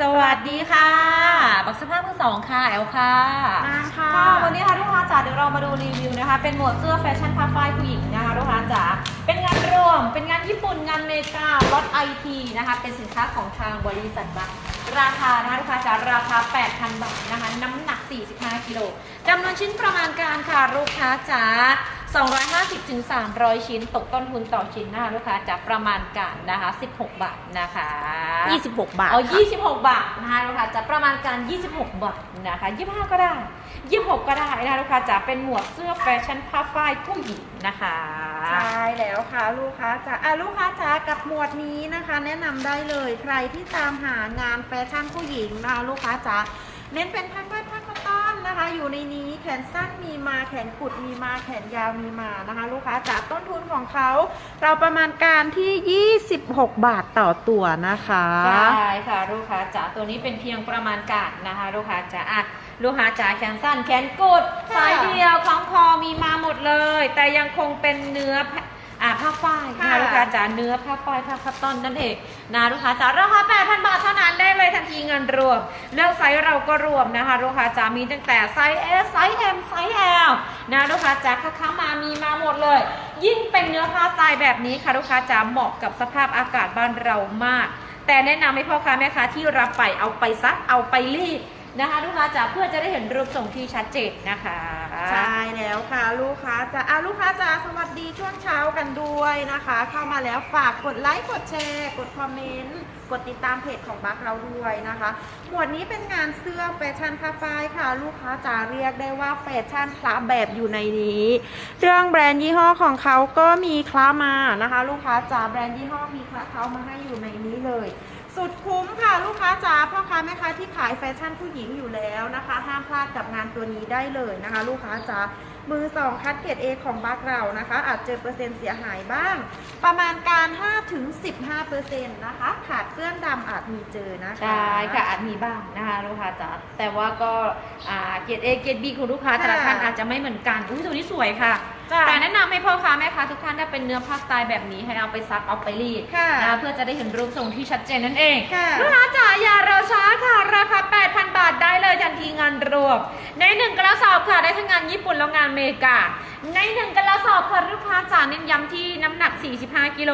สวัสดีค่ะ บักสภาพมือสองค่ะ แอลค่ะมาค่ะ วันนี้ค่ะลูกค้าจ๋าเดี๋ยวเรามาดูรีวิวนะคะ เป็นหมวดเสื้อแฟชั่นผ้าฝ้ายผู้หญิงนะคะลูกค้าจ๋า เป็นงานรวม เป็นงานญี่ปุ่น งานอเมริกาลดไอทีนะคะ เป็นสินค้าของทางบริษัทบัคราคานะคะลูกค้าจ๋าราคา 8,000 บาทนะคะ น้ำหนัก 45 กิโลจำนวนชิ้นประมาณการค่ะลูกค้าจ๋า 250ถึง300 ชิ้น ตกต้นทุนต่อชิ้นนะคะลูกค้าจ๋าประมาณการนะคะ 16 บาทนะคะ26 บาทเอาค่ะ 26 บาทนะคะลูกค้าจะประมาณการ 26 บาทนะคะ25 ก็ได้ 26 ก็ได้นะคะลูกค้าจะเป็นหมวดเสื้อแฟชั่นผ้าฝ้ายผู้หญิงนะคะ ใช่แล้วค่ะลูกค้าจ๋าอะลูกค้าจ๋ากับหมวดนี้นะคะ แนะนำได้เลยใครที่ตามหางานแฟชั่นผู้หญิงนะคะลูกค้าจ๋าเน้นเป็นผ้าฝ้ายผ้าคอตตอ นนะคะ อยู่ในนี้แขนสั้นมีมาแขนกุดมีมาแขนยาวมีมานะคะ ลูกค้าจ๋าต้นทุนของเขาเราประมาณการที่ 26 บาทต่อตัวนะคะใช่ค่ะลูกค้าจ๋าตัวนี้เป็นเพียงประมาณการนะคะ ลูกค้าจ๋าอะลูกค้าจ๋าแขนสั้นแขนกุดค่ะสายเดียวคล้องคอมีมาหมดเลย แต่ยังคงเป็นเนื้อผ้า อ่าผ้าฝ้ายนะคะค่ะลูกค้าจ๋าเนื้อผ้าฝ้ายผ้าคัตตอนนั่นเองนะลูกค้าจ๋าราคา 8,000 บาทเท่านั้นได้เลยทันทีเงินรวม เลือกไซส์เราก็รวมนะคะลูกค้าจ๋ามีตั้งแต่ไซส์ S ไซส์ M ไซส์ L นะลูกค้าจ๋าค้ามามีมาหมดเลย ยิ่งเป็นเนื้อผ้าทรายแบบนี้ค่ะลูกค้าจ๋าเหมาะกับสภาพอากาศบ้านเรามาก แต่แนะนำให้พ่อค้าแม่ค้าที่รับไปเอาไปซักเอาไปรีด นะคะลูกค้าจ๋าเพื่อจะได้เห็นรูปทรงที่ชัดเจนนะคะ ใช่แล้วค่ะ ลูกค้าจะอะลูกค้าจะสวัสดีช่วงเช้ากันด้วยนะคะ เข้ามาแล้วฝากกดไลค์กดแชร์ กดคอมเมนต์กดติดตามเพจของบัคเราด้วยนะคะ หมวดนี้เป็นงานเสื้อแฟชั่นผ้าฝ้ายค่ะ ลูกค้าจะเรียกได้ว่าแฟชั่นคลาแบบอยู่ในนี้ เรื่องแบรนด์ยี่ห้อของเขาก็มีคลามานะคะ ลูกค้าจ๋าแบรนด์ยี่ห้อมีคลาเขามาให้อยู่ในนี้เลย สุดคุ้มค่ะลูกค้าจ๋าพ่อค้าแม่ค้าที่ขายแฟชั่นผู้หญิงอยู่แล้วนะคะ ห้ามพลาดกับงานตัวนี้ได้เลยนะคะ ลูกค้าจ๋ามือสองคัดเกรด A ของบัคเรานะคะ อาจเจอเปอร์เซ็นต์เสียหายบ้าง ประมาณการ5ถึง15เปอร์เซ็นต์นะคะ ขาดเปื้อนดำอาจมีเจอนะคะ ใช่ค่ะอาจมีบ้างนะคะลูกค้าจ๋าแต่ว่าก็อ่าเกรด A เกรด B ของลูกค้าแต่ละค่ะท่านอาจจะไม่เหมือนกันอุ้ยตัวนี้สวยค่ะ จ้ะ แต่แนะนำให้พ่อค้าแม่ค้าทุกท่านถ้าเป็นเนื้อผ้าสไตล์แบบนี้ให้เอาไปซักเอาไปรีดค่ะนะเพื่อจะได้เห็นรูปทรงที่ชัดเจนนั่นเองค่ะ ลูกค้าจ๋าอย่ารอช้าค่ะ ราคา 8,000 บาทได้เลยทันทีงานรวมในหนึ่งกระสอบค่ะได้ทั้งงานญี่ปุ่นแล้วงานอเมริกา ในหนึ่งกระสอบค่ะลูกค้าจ๋าเน้นย้ำที่น้ำหนัก 45 กิโล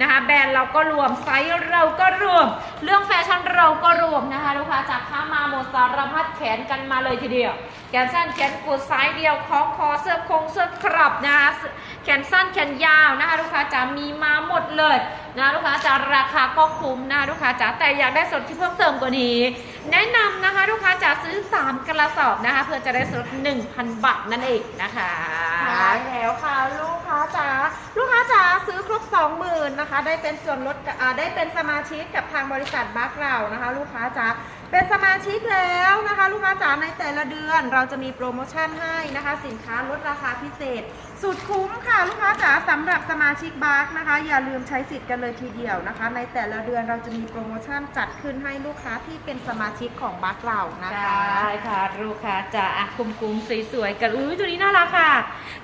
นะคะ แบรนด์เราก็รวมไซส์เราก็รวม เรื่องแฟชั่นเราก็รวมนะคะลูกค้าจ๋าค้ามาหมดสารพัดแขนกันมาเลยทีเดียว แขนสั้นแขนกุดไซส์เดียวคองคอเสื้อคงเสื้อครอบนะคะแขนสั้นแขนยาวนะคะลูกค้าจ๋ามีมาหมดเลยนะลูกค้าจ๋าราคาก็คุ้มนะคะลูกค้าจ๋าแต่อยากได้ส่วนที่เพิ่มเติมกว่านี้ แนะนำนะคะลูกค้าจ๋าซื้อ 3 กระสอบนะคะ เพื่อจะได้ส่วน1,000 บาทนั่นเองนะคะ ช่แล้วค่ะลูกค้าจ๋าลูกค้าจ๋าซื้อครบ 20,000นะคะ ได้เป็นส่วนลดได้เป็นสมาชิกกับทางบริษัทบัคเรานะคะ ลูกค้าจ๋า เป็นสมาชิกแล้วนะคะ ลูกค้าจ๋าในแต่ละเดือนเราจะมีโปรโมชั่นให้นะคะ สินค้าลดราคาพิเศษ สุดคุ้มค่ะ ลูกค้าจ๋าสำหรับสมาชิกบัคนะคะ อย่าลืมใช้สิทธิ์กันเลยทีเดียวนะคะ ในแต่ละเดือนเราจะมีโปรโมชั่นจัดขึ้นให้ลูกค้าที่เป็นสมาชิกของบัคเรานะใชคะ่ค่ะ ลูกค้าจ๋าอะคุ้มๆสวยๆกันอุ้ยตัวนี้น่ารักค่ะ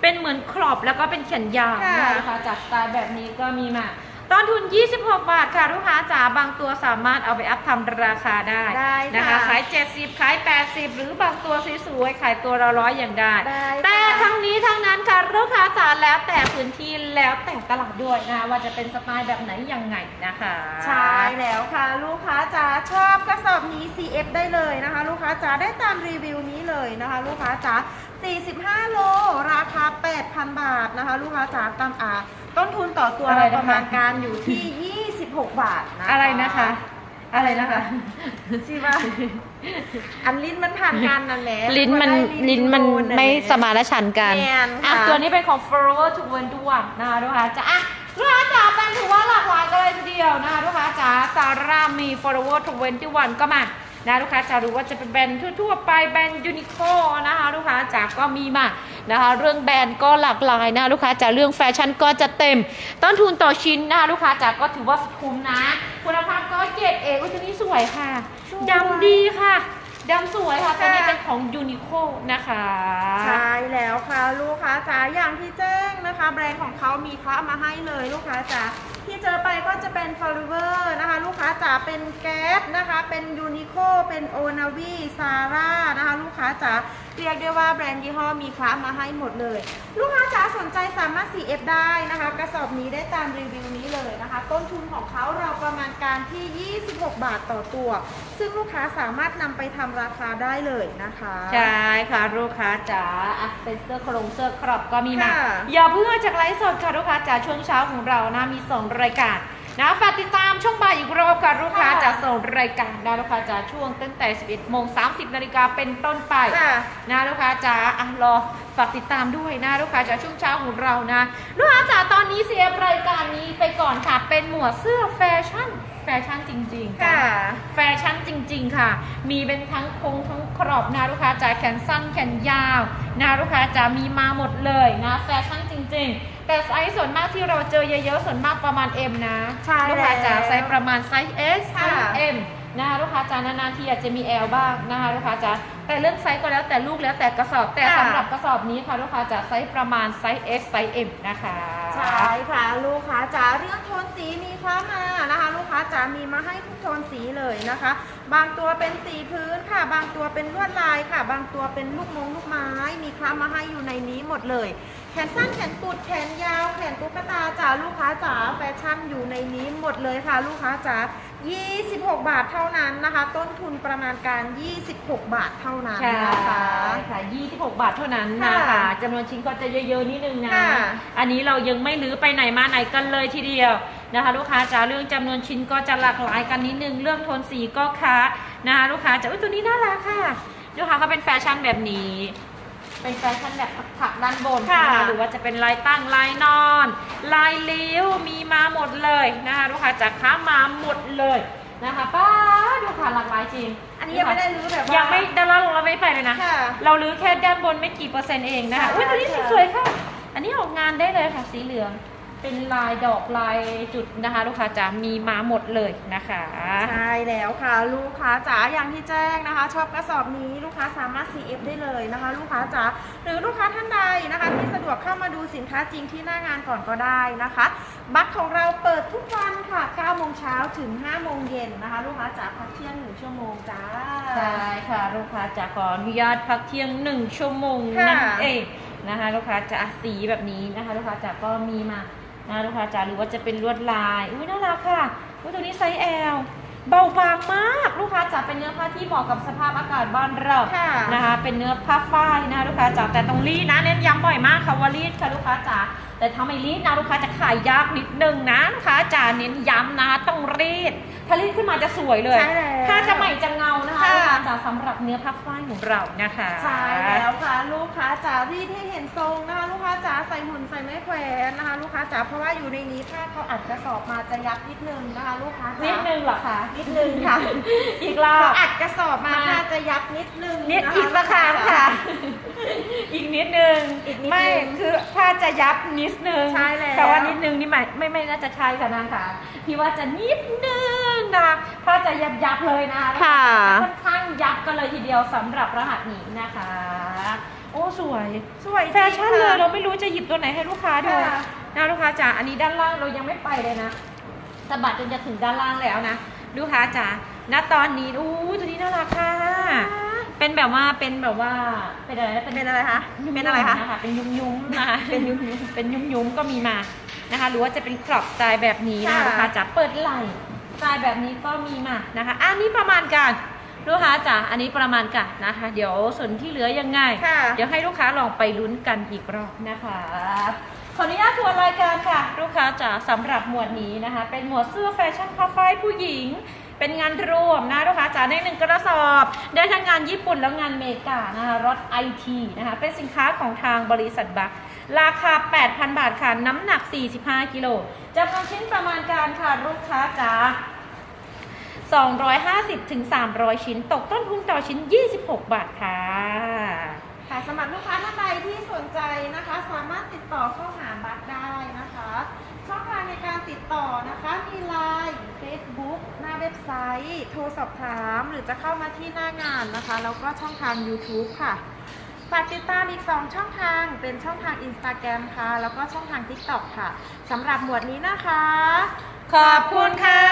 เป็นเหมือนครอบแล้วก็เป็นแขนยาวค่ะ นะคะลูกค้าจ๋าสไตล์แบบนี้ก็มีมา ต้นทุน 26 บาทค่ะลูกค้าจ๋าบางตัวสามารถเอาไปอัพทำราคาได้ได้นะคะค่ะขาย 70 ขาย 80 หรือบางตัวสวยๆขายตัวละร้อยอย่างได้ ได้แต่ ค่ะ ทั้งนี้ทั้งนั้นค่ะลูกค้าจ๋าแล้วแต่พื้นที่แล้วแต่ตลาดด้วยนะคะว่าจะเป็นสไตล์แบบไหนยังไงนะคะ ใช่แล้วค่ะ ลูกค้าจ๋าชอบกระสอบนี้ CF ได้เลยนะคะ ลูกค้าจ๋าได้ตามรีวิวนี้เลยนะคะ ลูกค้าจ๋า45 โล ราคา 8,000 บาทนะคะ ลูกค้าจ๋าตามอ่าต้นทุนต่อตัวอะไรเรานะคะประมาณการอยู่ที่ 26 บาทนะคะอะไรนะคะ อะไรนะคะสิว่าอันลิ้นมันผ่านกันนั่นแหละลิ้นมันได้รีวิวลิ้นมันนั่นแหละไม่สมานฉันท์กันแม่นค่ะอะตัวนี้เป็นของ Forever 21นะคะลูกค้าจ๋าอะลูกค้าจ๋าเป็นถือว่าหลากหลายกันเลยทีเดียวนะคะลูกค้าจ๋าซาร่ามี Forever 21ก็มา นะลูกค้าจ๋าหรือว่าจะเป็นแบรนด์ทั่วๆไปแบรนด์ยูนิโคนะคะลูกค้าจ๋าก็มีมานะคะเรื่องแบรนด์ก็หลากหลายนะคะลูกค้าจ๋าเรื่องแฟชั่นก็จะเต็ม ต้นทุนต่อชิ้นนะคะลูกค้าจ๋าก็ถือว่าคุ้มนะ คุณภาพก็เกรดเออุ้ยตัวนี้สวยค่ะสวยดำดีค่ะดำสวยค่ะตัวนี้ค่ะเป็นของยูนิโคนะคะ ใช่แล้วค่ะ ลูกค้าจ๋าอย่างที่แจ้งนะคะ แบรนด์ของเขามีคละมาให้เลยลูกค้าจ๋า ที่เจอไปก็จะเป็น f o l l o w e r นะคะลูกค้าจ๋าเป็นแก๊ปนะคะเป็นยูนิโคเป็นโอนาวีซาร่านะคะลูกค้าจ๋าเรียกได้ว่าแบรนด์ยี่ห้อมีคลาสมาให้หมดเลย ลูกค้าจ๋าสนใจสามารถ CF ได้นะคะ กระสอบนี้ได้ตามรีวิวนี้เลยนะคะ ต้นทุนของเขาเราประมาณการที่ 26 บาทต่อตัว ซึ่งลูกค้าสามารถนำไปทำราคาได้เลยนะคะ ใช่ค่ะลูกค้าจ๋าอะเป็นเสื้อโครงเสื้อครอบก็มีมาค่ะ อย่าเพิ่งออกจากไลฟ์สดค่ะลูกค้าจ๋าช่วงเช้าของเรานะมีสองรายการนะฝากติดตามช่วงบ่ายอีกรอบค่ะลูกค้าจ๋าสองรายการนะลูกค้าจ๋าช่วงตั้งแต่ 11โมง30นาฬิกาเป็นต้นไปค่ะนะลูกค้าจ๋าอะรอฝากติดตามด้วยนะลูกค้าจ๋าช่วงเช้าของเรานะลูกค้าจ๋าตอนนี้เสียรายการนี้ไปก่อนค่ะ เป็นหมวดเสื้อแฟชั่นแฟชั่นจริงๆค่ะ แฟชั่นจริง ๆ ค่ะ มีเป็นทั้งโคงทั้งครอบนะลูกค้าจ๋าแขนสั้นแขนยาวนะลูกค้าจ๋ามีมาหมดเลยนะแฟชั่นจริง ๆ แต่ไซส์ส่วนมากที่เราเจอเยอะๆส่วนมากประมาณ M นะใช่ลูกค้าจ๋าแล้วไซส์ประมาณไซส์ S ไซค่ะ ส์ M นะคะลูกค้าจ๋านานๆทีอาจจะมี L บ้างนะคะลูกค้าจ๋าแต่เรื่องไซส์ก็แล้วแต่ลูกแล้วแต่กระสอบแต่ค่ะ สำหรับกระสอบนี้ค่ะลูกค้าจ๋าไซส์ประมาณไซส์ S ไซส์ M นะคะ ใช่ค่ะลูกค้าจ๋าเรื่องโทนสีมีคล้ามานะคะ ลูกค้าจ๋ามีมาให้ทุกโทนสีเลยนะคะ บางตัวเป็นสีพื้นค่ะ บางตัวเป็นลวดลายค่ะ บางตัวเป็นลูกมงลูกไม้มีคล้ามาให้อยู่ในนี้หมดเลยแขนสั้นแขนกุดแขนยาว แขนตุ๊กตาจ๋าลูกค้าจ๋าแฟชั่นอยู่ในนี้หมดเลยค่ะ ลูกค้าจ๋า26 บาทเท่านั้นนะคะ ต้นทุนประมาณการ 26 บาทเท่านั้นใช่นะคะค่ะ 26 บาทเท่านั้นนะคะค่ะจำนวนชิ้นก็จะเยอะๆนิดนึงนะค่ะอันนี้เรายังไม่รื้อไปไหนมาไหนกันเลยทีเดียวนะคะ ลูกค้าจ๋าเรื่องจำนวนชิ้นก็จะหลากหลายกันนิดนึงเรื่องโทนสีก็ค่ะนะคะลูกค้าจ๋าอุ้ยตัวนี้น่ารักค่ะ ลูกค้าเขาเป็นแฟชั่นแบบนี้ เป็นแฟชั่นแบบผักๆด้านบนค่ะนหรือว่าจะเป็นลายตั้งลายนอน ลายเลี้ยวมีมาหมดเลยนะคะลูกค้าจ๋าค้ามาหมดเลยนะคะป้าดูค่ะหลากหลายจริง อันนี้ยังไม่ได้รื้อแบบว่ายัยังไม่ด้านล่างลงเราไม่ไปเลยนะค่ะเราลื้อแค่ด้านบนไม่กี่เปอร์เซ็นต์เองนะคะใช่อุ้ยตัวนี้สีค่ะสวยค่ะ อันนี้ออกงานได้เลยค่ะสีเหลือง เป็นลายดอกลายจุดนะคะ ลูกค้าจ๋ามีมาหมดเลยนะคะ ใช่แล้วค่ะ ลูกค้าจ๋าอย่างที่แจ้งนะคะ ชอบกระสอบนี้ลูกค้าสามารถ CF ได้เลยนะคะ ลูกค้าจ๋าหรือลูกค้าท่านใดนะคะ ที่สะดวกเข้ามาดูสินค้าจริงที่หน้างานก่อนก็ได้นะคะ บัตรของเราเปิดทุกวันค่ะ9โมงเช้าถึง5โมงเย็นนะคะ ลูกค้าจ๋าพักเที่ยงหนึ่งชั่วโมงจ้าใช่ค่ะ ลูกค้าจ๋าขออนุญาตพักเที่ยงหนึ่งชั่วโมงค่ะนั่นเองนะคะ ลูกค้าจ๋าสีแบบนี้นะคะ ลูกค้าจ๋าก็มีมา นะลูกค้าจ๋าหรือว่าจะเป็นลวดลาย อุ้ยน่ารักค่ะอุ้ยตัวนี้ไซส์ L เบาบางมากลูกค้าจ๋าเป็นเนื้อผ้าที่เหมาะกับสภาพอากาศบ้านเราค่ะนะคะ เป็นเนื้อผ้าฝ้ายนะคะลูกค้าจ๋าแต่ต้องรีดนะเน้นย้ำบ่อยมากค่ะว่ารีดค่ะลูกค้าจ๋าแต่ถ้าไม่รีดนะลูกค้าจะขายยากนิดนึงนะลูกค้าจ๋าเน้นย้ำนะต้องรีดถ้ารีดขึ้นมาจะสวยเลยใช่แล้วถ้าจะใหม่จะเงานะคะค่ะลูกค้าจ๋าสำหรับเนื้อผ้าฝ้ายของเรานะคะใช่แล้วค่ะลูกค้าจ๋ารีดให้เห็นทรงนะคะลูกค้าจ๋า ใส่หุ่นใส่ไม้แขวนนะคะ ลูกค้าจ๋าเพราะว่าอยู่ในนี้ถ้าเขาอัดกระสอบมาจะยับนิดนึงนะคะ ลูกค้าจ๋านิดนึงเหรอคะนิดนึงค่ะ อีกรอเขาบอัดกระสอบมามา น่าจะยับนิดนึงนิดนะคะอีกสักครั้งค่ะ อีกนิดนึงอีกนิดนึงไม่คือถ้าจะยับนิดนึงใช่แล้วแต่ว่านิดนึงนี่ไม่ไม่ไม่น่าจะใช่ค่ะนางค่ะพี่ว่าจะนิดนึงนะถ้าจะยับยับเลยนะค่ะจะค่อนข้างยับกันเลยทีเดียวสำหรับรหัสนี้นะคะ โอ้สวย สวยจริงแฟชั่นเลยค่ะ เราไม่รู้จะหยิบตัวไหนให้ลูกค้าดูค่ะ นะลูกค้าจ๋าอันนี้ด้านล่างเรายังไม่ไปเลยนะสะบัดจนจะถึงด้านล่างแล้วนะลูกค้าจ๋าณตอนนี้อู้ตัวนี้น่ารักค่ะ เป็นแบบว่าเป็นแบบว่าเป็นอะไรนะเป็นอะไรคะยุ่มๆเป็นอะไรคะนะคะ เป็นยุ่มยุ่มๆนะคะเป็นยุ่มยุ่มเป็นยุ่มยุ่มๆก็มีมานะคะ หรือว่าจะเป็นครอบสไตล์แบบนี้นะค่ะ ลูกค้าจ๋าเปิดไหล่สไตล์แบบนี้ก็มีมานะคะ อันนี้ประมาณกัน ลูกค้าจ๋าอันนี้ประมาณกันนะคะ เดี๋ยวส่วนที่เหลือยังไง ค่ะ เดี๋ยวให้ลูกค้าลองไปลุ้นกันอีกรอบนะคะ ขออนุญาตทวนรายการค่ะ ลูกค้าจ๋าสำหรับหมวดนี้นะคะ เป็นหมวดเสื้อแฟชั่นผ้าฝ้ายผู้หญิง เป็นงานรวมนะลูกค้าจ๋าในหนึ่งกระสอบ ได้ทั้งงานญี่ปุ่นแล้วงานอเมริกานะคะรถไอทีนะคะ เป็นสินค้าของทางบริษัทบัคราคา 8,000 บาทค่ะ น้ำหนัก 45 กิโลจำนวนชิ้นประมาณการค่ะลูกค้าจ๋า 250ถึง300 ชิ้น ตกต้นทุนต่อชิ้น 26 บาทค่ะค่ะสำหรับลูกค้าท่านใดที่สนใจนะคะ สามารถติดต่อเข้าหาบัตรได้นะคะ ช่องทางในการติดต่อนะคะมีไลน์ Facebook หน้าเว็บไซต์ โทรสอบถาม หรือจะเข้ามาที่หน้างานนะคะ แล้วก็ช่องทาง YouTube ค่ะฝากติดตามอีก 2 ช่องทางเป็นช่องทาง Instagram ค่ะ แล้วก็ช่องทาง TikTok ค่ะสำหรับหมวดนี้นะคะ ขอบคุณค่ะ